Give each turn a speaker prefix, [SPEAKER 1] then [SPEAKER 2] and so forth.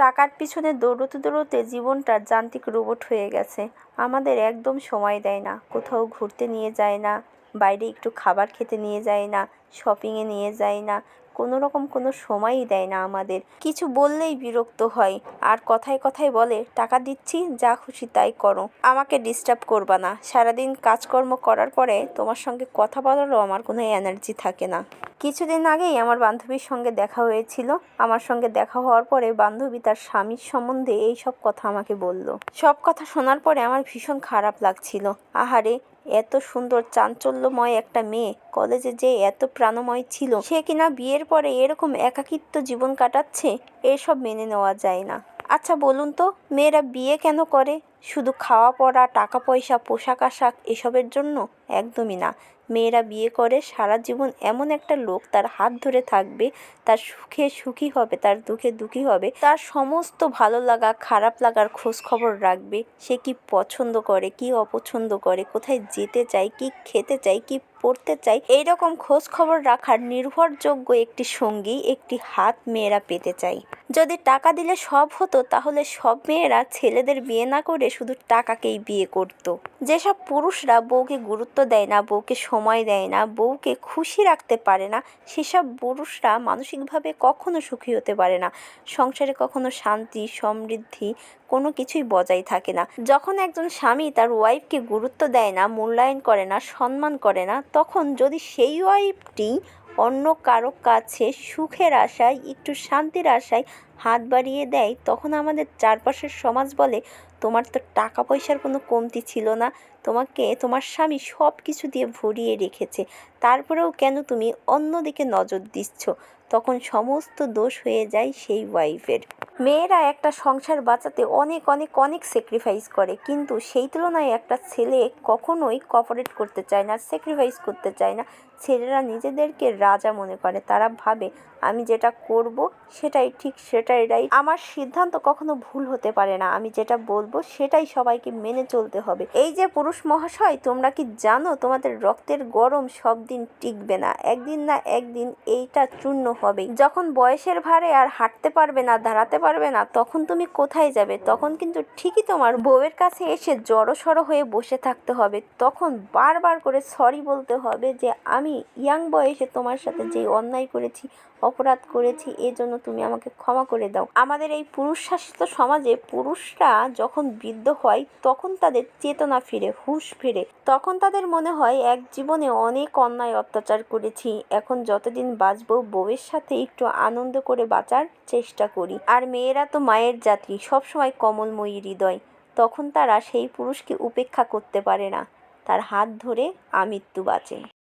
[SPEAKER 1] টাকার পিছনে দৌড়তে দৌড়তে জীবনটা যান্ত্রিক রোবট হয়ে গেছে। আমাদের একদম সময় দেয় না। কোথাও ঘুরতে নিয়ে যায় না। বাইরে একটু খাবার খেতে নিয়ে যায় না। শপিংয়ে নিয়ে যায় না। কোনো রকম কোনো সময়ই দেয় না আমাদের। কিছু বললেই বিরক্ত হয়, আর কথায় কথায় বলে, টাকা দিচ্ছি, যা খুশি তাই করো। আমাকে ডিস্টার্ব করবা না। সারাদিন কাজকর্ম করার পরে তোমার সঙ্গে কথা বলারও আমার কোনো এনার্জি থাকে না। কিছুদিন আগেই আমার বান্ধবীর সঙ্গে দেখা হয়েছিল। আমার সঙ্গে দেখা হওয়ার পরে বান্ধবী তার স্বামীর সম্বন্ধে এই সব কথা আমাকে বলল। সব কথা শোনার পরে আমার ভীষণ খারাপ লাগছিল। আহারে এত সুন্দর, চাঞ্চল্যময় একটা মেয়ে। কলেজে যে এত প্রাণময় ছিল, সে কিনা বিয়ের পরে এরকম একাকিত্ব জীবন কাটাচ্ছে? এসব মেনে নেওয়া যায় না। আচ্ছা বলুন তো, মেয়েরা বিয়ে কেন করে? শুধু খাওয়া পড়া টাকা পয়সা পোশাক আশাক এসবের জন্য? একদমই না। মেয়েরা বিয়ে করে, সারা জীবন এমন একটা লোক তার হাত ধরে থাকবে, তার সুখে সুখী হবে, তার দুঃখে দুঃখী হবে, তার সমস্ত ভালো লাগা, খারাপ লাগার খোঁজ খবর রাখবে। সে কি পছন্দ করে, কি অপছন্দ করে, কোথায় যেতে চায়, কি খেতে চায়, কি পড়তে চাই এইরকম খোঁজ খবর রাখার নির্ভরযোগ্য একটি সঙ্গী, একটি হাত মেয়েরা পেতে চাই যদি টাকা দিলে সব হতো, তাহলে সব মেয়েরা ছেলেদের বিয়ে না করে শুধু টাকাকেই বিয়ে করত। যেসব পুরুষরা বউকে গুরুত্ব দেয় না, বউকে সময় দেয় না, বউকে খুশি রাখতে পারে না, সেসব পুরুষরা মানসিকভাবে কখনো সুখী হতে পারে না সংসারে কখনো শান্তি, সমৃদ্ধি কোনো কিছুই বজায় থাকে না যখন একজন স্বামী তার ওয়াইফকে গুরুত্ব দেয় না, মূল্যায়ন করে না, সম্মান করে না, তখন যদি সেই ওয়াইফটি অন্য কারও কাছে সুখের আশায়, একটু শান্তির আশায় হাত বাড়িয়ে দেয়, তখন আমাদের চারপাশের সমাজ বলে, তোমার তো টাকা পয়সার কোনো কমতি ছিল না। তোমাকে, তোমার স্বামী সব কিছু দিয়ে ভরিয়ে রেখেছে। তারপরেও কেন তুমি অন্যদিকে নজর দিচ্ছ? তখন সমস্ত দোষ হয়ে যায় সেই ওয়াইফের। মেয়েরা একটা সংসার বাঁচাতে অনেক অনেক অনেক স্যাক্রিফাইস করে। কিন্তু সেই তুলনায় একটা ছেলে কখনোই কপারেট করতে চায় না স্যাক্রিফাইস করতে চায় না। ছেলেরা নিজেদেরকে রাজা মনে করে। তারা ভাবে আমি যেটা করব সেটাই, ঠিক সেটাই রাইট আমার সিদ্ধান্ত কখনো ভুল হতে পারে না। আমি যেটা বলব সেটাই সবাইকে মেনে চলতে হবে। এই যে পুরুষ মহাশয়, তোমরা কি জানো তোমাদের রক্তের গরম সব দিন টিকবে না? একদিন না একদিন এইটা চূর্ণ হবে যখন বয়সের ভারে আর হাঁটতে পারবে না, দাঁড়াতে পারবে না, তখন তুমি কোথায় যাবে? তখন কিন্তু ঠিকই তোমার বউয়ের কাছে এসে জড়সড় হয়ে বসে থাকতে হবে। তখন বারবার করে সরি বলতে হবে যে, আমি ইয়াং বয়সে তোমার সাথে যে অন্যায় করেছি অপরাধ করেছি, এজন্য তুমি আমাকে ক্ষমা করে দাও। আমাদের এই পুরুষ শাসিত সমাজে পুরুষরা যখন বৃদ্ধ হয়, তখন তাদের চেতনা ফিরে, হুঁশ ফিরে। তখন তাদের মনে হয়, এক জীবনে অনেক অন্যায় অত্যাচার করেছি। এখন যতদিন বাঁচবো বউয়ের সাথে একটু আনন্দ করে বাঁচার চেষ্টা করি। আর মেয়েরা তো মায়ের জাতি, সবসময় কমলময়ী হৃদয়। তখন তারা সেই পুরুষকে উপেক্ষা করতে পারে না। তার হাত ধরে আমৃত্যু বাঁচে।